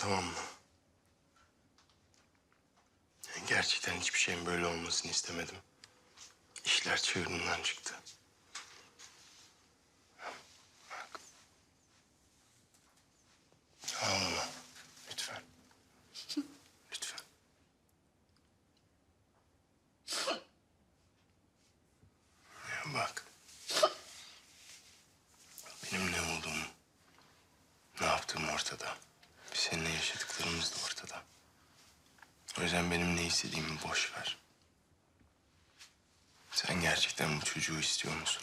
tamam mı? Gerçekten hiçbir şeyin böyle olmasını istemedim. İşler çığırından çıktı. Bak. Ağlama. Lütfen. Lütfen. Ya bak. Benim ne olduğum, ne yaptığım ortada. Seninle yaşadıklarımız da ortada. O yüzden benim ne istediğimi boş ver. Sen gerçekten bu çocuğu istiyor musun?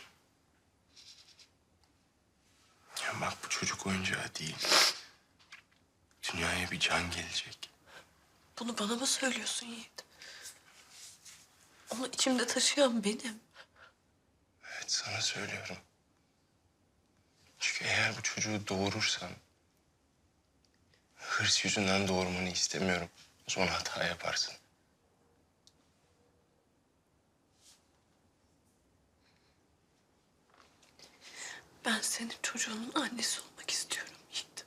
Ya bak bu çocuk oyuncağı değil. Dünyaya bir can gelecek. Bunu bana mı söylüyorsun Yiğit? Onu içimde taşıyan benim. Evet sana söylüyorum. Çünkü eğer bu çocuğu doğurursan... ...hırs yüzünden doğurmanı istemiyorum. Zaman hata yaparsın. Ben senin çocuğunun annesi olmak istiyorum Yiğit.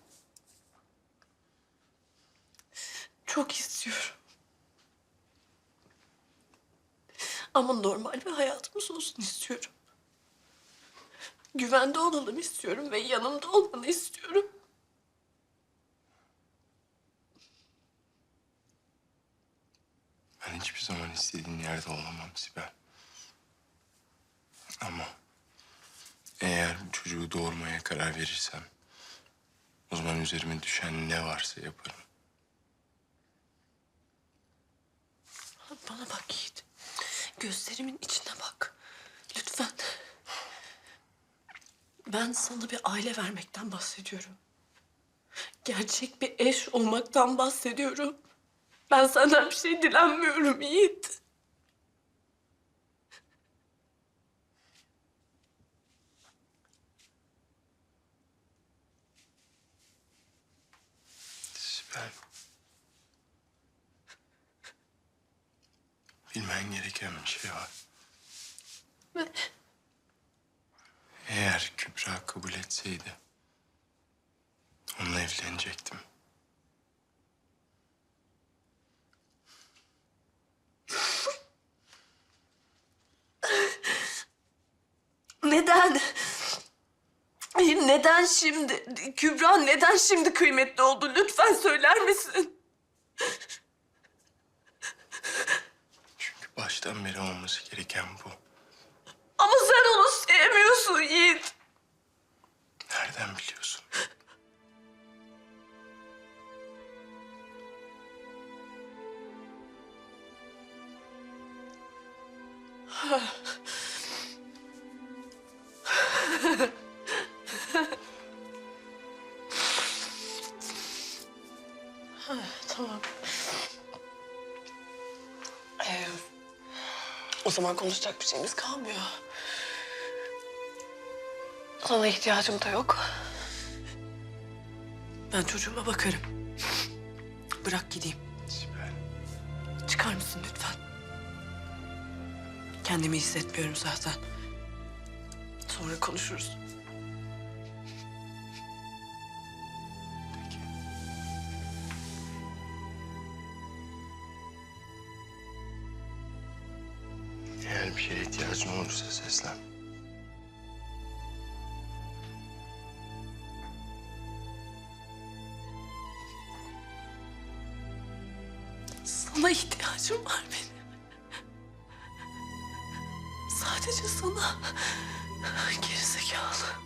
Çok istiyorum. Ama normal bir hayatımız olsun istiyorum. Güvende olalım istiyorum ve yanımda olmanı istiyorum. Ben hiçbir zaman istediğin yerde olamam Sibel. Ama eğer bu çocuğu doğurmaya karar verirsem... ...o zaman üzerime düşen ne varsa yaparım. Bana bak Yiğit. Gözlerimin içine bak. Lütfen. Ben sana bir aile vermekten bahsediyorum. Gerçek bir eş olmaktan bahsediyorum. Ben senden bir şey dilenmiyorum Yiğit. Sibel. Bilmen gereken bir şey var. Ve Eğer Kübra kabul etseydi... ...onunla evlenecektim. neden? Hayır, Neden şimdi? Kübra neden şimdi kıymetli oldu? Lütfen söyler misin? Çünkü baştan beri olması gereken bu. Ama sen onu sevmiyorsun Yiğit. Nereden biliyorsun? o zaman konuşacak bir şeyimiz kalmıyor. Sana ihtiyacım da yok. Ben çocuğuma bakarım. Bırak gideyim. Sibel. Çıkar mısın lütfen? Kendimi hissetmiyorum zaten. Sonra konuşuruz. Bir şeye ihtiyacın olursa seslen. Sana ihtiyacım var benim. Sadece sana. Gerizekalı.